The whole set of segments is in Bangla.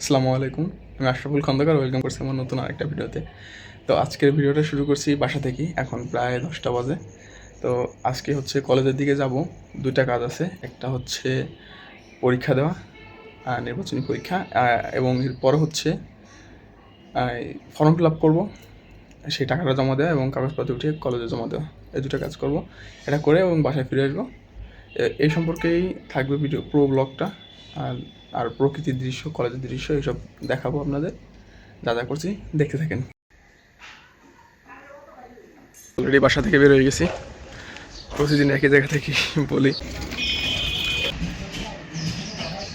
আসসালামু আলাইকুম। আমি আশরাফুল খন্দকার, ওয়েলকাম করছি আমার নতুন আরেকটা ভিডিওতে। তো আজকের ভিডিওটা শুরু করছি বাসা থেকেই, এখন প্রায় দশটা বাজে। তো আজকে হচ্ছে কলেজের দিকে যাব দুটা কাজ আছে। একটা হচ্ছে পরীক্ষা দেওয়া নির্বাচনী পরীক্ষা এবং এরপর হচ্ছে ফর্ম ফিল আপ করব, সেই টাকাটা জমা দেওয়া এবং কাগজপত্র উঠিয়ে কলেজে জমা দেওয়া। এই দুটো কাজ করব। এটা করে এবং বাসায় ফিরে আসব। এই সম্পর্কেই থাকবে ভিডিও পুরো ব্লগটা আর আর প্রকৃতির দৃশ্য, কলেজের দৃশ্য, এইসব দেখাবো আপনাদের। যা যা করছি, দেখতে থাকেন। অলরেডি বাসা থেকে বের হয়ে গেছি। প্রতিদিন একই জায়গা থেকে বলি।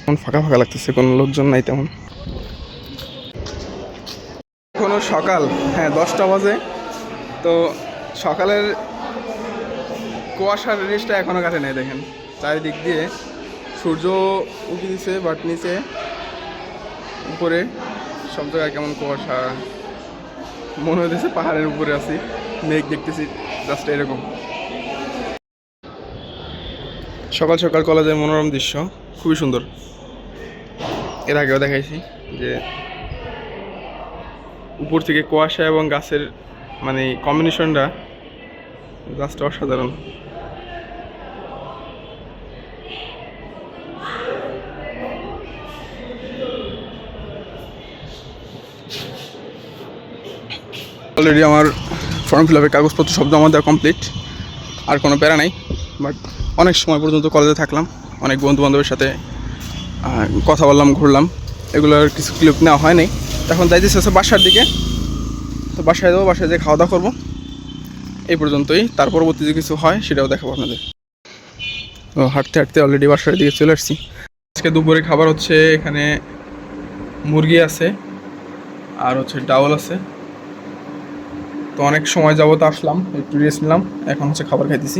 এখন ফাঁকা ফাঁকা লাগতেছে, কোনো লোকজন নাই তেমন। এখনও সকাল হ্যাঁ দশটা বাজে। তো সকালের কুয়াশার জিনিসটা এখনও কাটে নাই, দেখেন। চারিদিক দিয়ে সূর্য উঁকি দিছে বাট নিচে, উপরে, সব জায়গায় কেমন কুয়াশা। মনে হইতেছে পাহাড়ের উপরে আছি, মেঘ দেখতেছি জাস্ট এরকম। সকাল সকাল কলেজের মনোরম দৃশ্য, খুবই সুন্দর। এর আগেও দেখাইছি যে উপর থেকে কুয়াশা এবং গাছের মানে কম্বিনেশনটা জাস্ট অসাধারণ। অলরেডি আমার ফর্ম ফিল আপের কাগজপত্র সব জমা দেওয়া কমপ্লিট আর কোনো প্যারা নাই বাট অনেক সময় পর্যন্ত কলেজে থাকলাম, অনেক বন্ধু বান্ধবের সাথে কথা বললাম, ঘুরলাম এগুলোর কিছু ক্লিপ নেওয়া হয়নি এখন যাইতেছে হচ্ছে বাসার দিকে, তো বাসায় যাব, বাসায় যেয়ে খাওয়া দাওয়া করব। এই পর্যন্তই, তার পরবর্তী যে কিছু হয় সেটাও দেখাবো আপনাদের। তো হাঁটতে হাঁটতে অলরেডি বাসার দিকে চলে আসছি। আজকে দুপুরে খাবার হচ্ছে এখানে মুরগি আছে, আর হচ্ছে ডাউল আছে। তো অনেক সময় যাবত আসলাম একটু রেস্ট নিলাম এখন হচ্ছে খাবার খাইতেছি।